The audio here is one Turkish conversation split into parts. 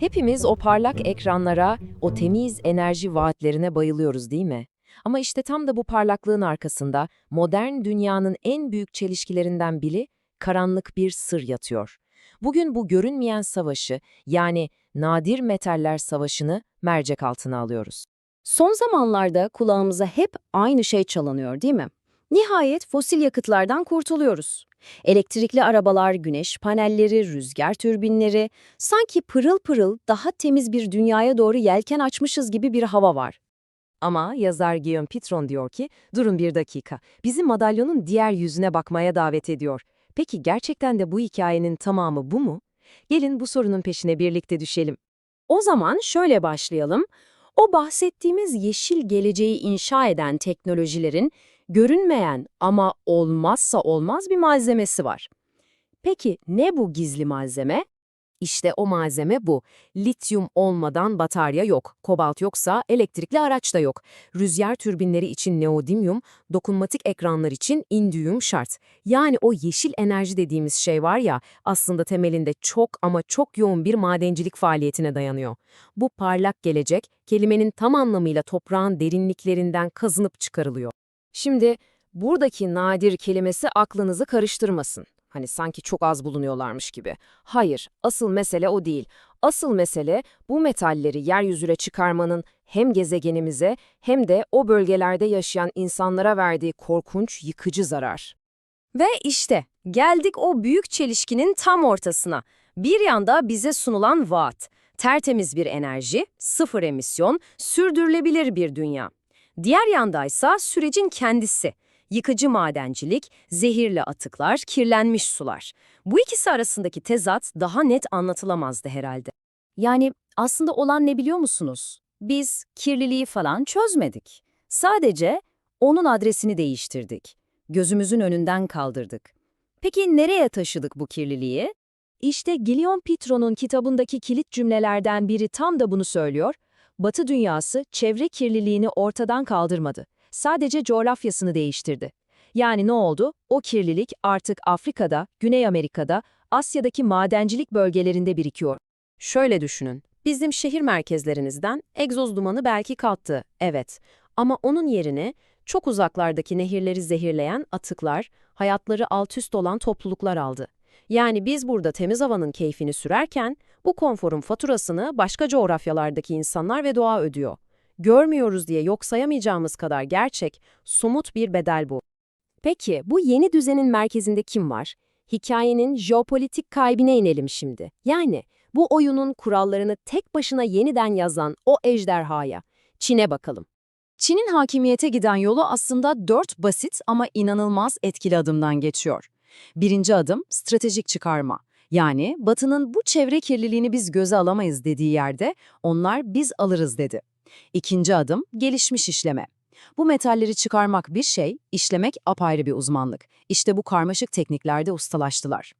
Hepimiz o parlak ekranlara, o temiz enerji vaatlerine bayılıyoruz değil mi? Ama işte tam da bu parlaklığın arkasında modern dünyanın en büyük çelişkilerinden biri karanlık bir sır yatıyor. Bugün bu görünmeyen savaşı yani nadir metaller savaşını mercek altına alıyoruz. Son zamanlarda kulağımıza hep aynı şey çalınıyor değil mi? Nihayet fosil yakıtlardan kurtuluyoruz. Elektrikli arabalar, güneş panelleri, rüzgar türbinleri, sanki pırıl pırıl daha temiz bir dünyaya doğru yelken açmışız gibi bir hava var. Ama yazar Guillaume Pitron diyor ki, durun bir dakika, bizi madalyonun diğer yüzüne bakmaya davet ediyor. Peki gerçekten de bu hikayenin tamamı bu mu? Gelin bu sorunun peşine birlikte düşelim. O zaman şöyle başlayalım. O bahsettiğimiz yeşil geleceği inşa eden teknolojilerin görünmeyen ama olmazsa olmaz bir malzemesi var. Peki ne bu gizli malzeme? İşte o malzeme bu. Lityum olmadan batarya yok, kobalt yoksa elektrikli araç da yok. Rüzgar türbinleri için neodymium, dokunmatik ekranlar için indiyum şart. Yani o yeşil enerji dediğimiz şey var ya, aslında temelinde çok ama çok yoğun bir madencilik faaliyetine dayanıyor. Bu parlak gelecek, kelimenin tam anlamıyla toprağın derinliklerinden kazınıp çıkarılıyor. Şimdi buradaki nadir kelimesi aklınızı karıştırmasın. Hani sanki çok az bulunuyorlarmış gibi. Hayır, asıl mesele o değil. Asıl mesele bu metalleri yeryüzüne çıkarmanın hem gezegenimize hem de o bölgelerde yaşayan insanlara verdiği korkunç, yıkıcı zarar. Ve işte geldik o büyük çelişkinin tam ortasına. Bir yanda bize sunulan vaat, tertemiz bir enerji, sıfır emisyon, sürdürülebilir bir dünya. Diğer yandaysa sürecin kendisi. Yıkıcı madencilik, zehirli atıklar, kirlenmiş sular. Bu ikisi arasındaki tezat daha net anlatılamazdı herhalde. Yani aslında olan ne biliyor musunuz? Biz kirliliği falan çözmedik. Sadece onun adresini değiştirdik. Gözümüzün önünden kaldırdık. Peki nereye taşıdık bu kirliliği? İşte Guillaume Pitron'un kitabındaki kilit cümlelerden biri tam da bunu söylüyor. Batı dünyası çevre kirliliğini ortadan kaldırmadı. Sadece coğrafyasını değiştirdi. Yani ne oldu? O kirlilik artık Afrika'da, Güney Amerika'da, Asya'daki madencilik bölgelerinde birikiyor. Şöyle düşünün. Bizim şehir merkezlerinizden egzoz dumanı belki kalktı, evet. Ama onun yerine çok uzaklardaki nehirleri zehirleyen atıklar, hayatları alt üst olan topluluklar aldı. Yani biz burada temiz havanın keyfini sürerken, bu konforun faturasını başka coğrafyalardaki insanlar ve doğa ödüyor. Görmüyoruz diye yok sayamayacağımız kadar gerçek, somut bir bedel bu. Peki bu yeni düzenin merkezinde kim var? Hikayenin jeopolitik kalbine inelim şimdi. Yani bu oyunun kurallarını tek başına yeniden yazan o ejderhaya, Çin'e bakalım. Çin'in hakimiyete giden yolu aslında dört basit ama inanılmaz etkili adımdan geçiyor. Birinci adım stratejik çıkarma. Yani Batı'nın bu çevre kirliliğini biz göze alamayız dediği yerde onlar biz alırız dedi. İkinci adım gelişmiş işleme. Bu metalleri çıkarmak bir şey, işlemek apayrı bir uzmanlık. İşte bu karmaşık tekniklerde ustalaştılar.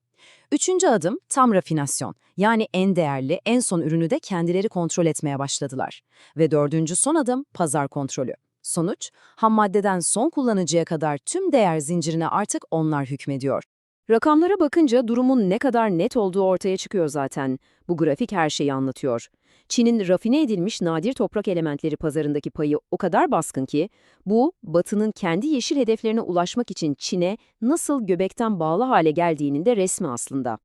Üçüncü adım tam rafinasyon. Yani en değerli, en son ürünü de kendileri kontrol etmeye başladılar. Ve dördüncü son adım pazar kontrolü. Sonuç, ham maddeden son kullanıcıya kadar tüm değer zincirine artık onlar hükmediyor. Rakamlara bakınca durumun ne kadar net olduğu ortaya çıkıyor zaten. Bu grafik her şeyi anlatıyor. Çin'in rafine edilmiş nadir toprak elementleri pazarındaki payı o kadar baskın ki, bu, Batı'nın kendi yeşil hedeflerine ulaşmak için Çin'e nasıl göbekten bağlı hale geldiğinin de resmi aslında.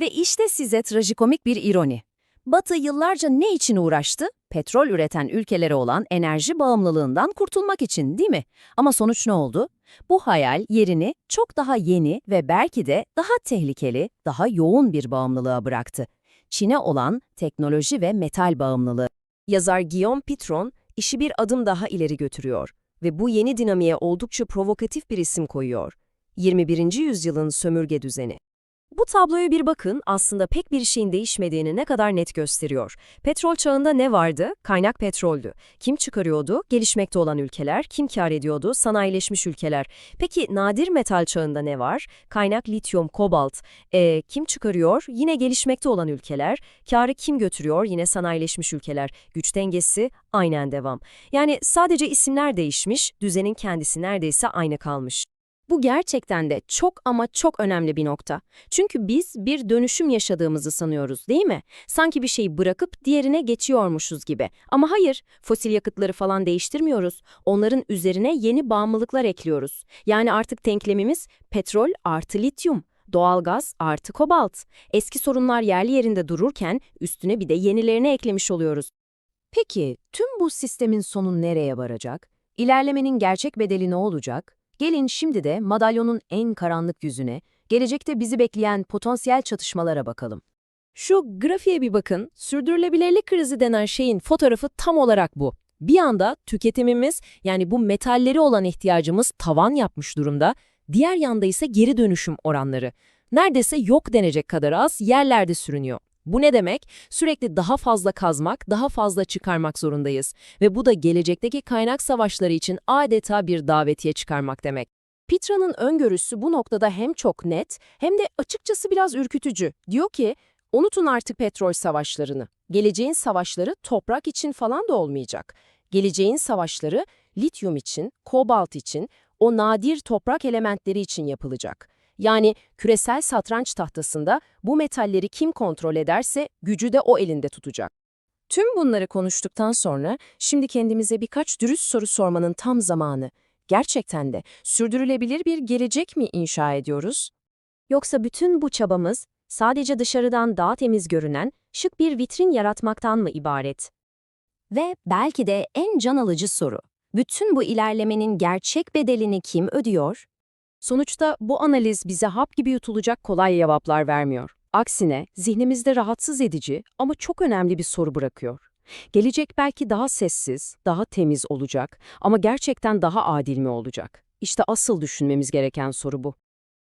Ve işte size trajikomik bir ironi. Batı yıllarca ne için uğraştı? Petrol üreten ülkelere olan enerji bağımlılığından kurtulmak için değil mi? Ama sonuç ne oldu? Bu hayal yerini çok daha yeni ve belki de daha tehlikeli, daha yoğun bir bağımlılığa bıraktı. Çin'e olan teknoloji ve metal bağımlılığı. Yazar Guillaume Pitron işi bir adım daha ileri götürüyor ve bu yeni dinamiğe oldukça provokatif bir isim koyuyor. 21. yüzyılın sömürge düzeni. Bu tabloya bir bakın aslında pek bir şeyin değişmediğini ne kadar net gösteriyor. Petrol çağında ne vardı? Kaynak petroldü. Kim çıkarıyordu? Gelişmekte olan ülkeler. Kim kar ediyordu? Sanayileşmiş ülkeler. Peki nadir metal çağında ne var? Kaynak lityum, kobalt. E, kim çıkarıyor? Yine gelişmekte olan ülkeler. Karı kim götürüyor? Yine sanayileşmiş ülkeler. Güç dengesi aynen devam. Yani sadece isimler değişmiş, düzenin kendisi neredeyse aynı kalmış. Bu gerçekten de çok ama çok önemli bir nokta. Çünkü biz bir dönüşüm yaşadığımızı sanıyoruz değil mi? Sanki bir şeyi bırakıp diğerine geçiyormuşuz gibi. Ama hayır, fosil yakıtları falan değiştirmiyoruz. Onların üzerine yeni bağımlılıklar ekliyoruz. Yani artık denklemimiz petrol artı lityum. Doğalgaz artı kobalt. Eski sorunlar yerli yerinde dururken üstüne bir de yenilerini eklemiş oluyoruz. Peki tüm bu sistemin sonu nereye varacak? İlerlemenin gerçek bedeli ne olacak? Gelin şimdi de madalyonun en karanlık yüzüne, gelecekte bizi bekleyen potansiyel çatışmalara bakalım. Şu grafiğe bir bakın. Sürdürülebilirlik krizi denen şeyin fotoğrafı tam olarak bu. Bir anda tüketimimiz yani bu metalleri olan ihtiyacımız tavan yapmış durumda. Diğer yanda ise geri dönüşüm oranları. Neredeyse yok denecek kadar az yerlerde sürünüyor. Bu ne demek? Sürekli daha fazla kazmak, daha fazla çıkarmak zorundayız. Ve bu da gelecekteki kaynak savaşları için adeta bir davetiye çıkarmak demek. Petra'nın öngörüsü bu noktada hem çok net hem de açıkçası biraz ürkütücü. Diyor ki, unutun artık petrol savaşlarını. Geleceğin savaşları toprak için falan da olmayacak. Geleceğin savaşları lityum için, kobalt için, o nadir toprak elementleri için yapılacak. Yani küresel satranç tahtasında bu metalleri kim kontrol ederse gücü de o elinde tutacak. Tüm bunları konuştuktan sonra şimdi kendimize birkaç dürüst soru sormanın tam zamanı. Gerçekten de sürdürülebilir bir gelecek mi inşa ediyoruz? Yoksa bütün bu çabamız sadece dışarıdan daha temiz görünen şık bir vitrin yaratmaktan mı ibaret? Ve belki de en can alıcı soru. Bütün bu ilerlemenin gerçek bedelini kim ödüyor? Sonuçta bu analiz bize hap gibi yutulacak kolay cevaplar vermiyor. Aksine zihnimizde rahatsız edici ama çok önemli bir soru bırakıyor. Gelecek belki daha sessiz, daha temiz olacak ama gerçekten daha adil mi olacak? İşte asıl düşünmemiz gereken soru bu.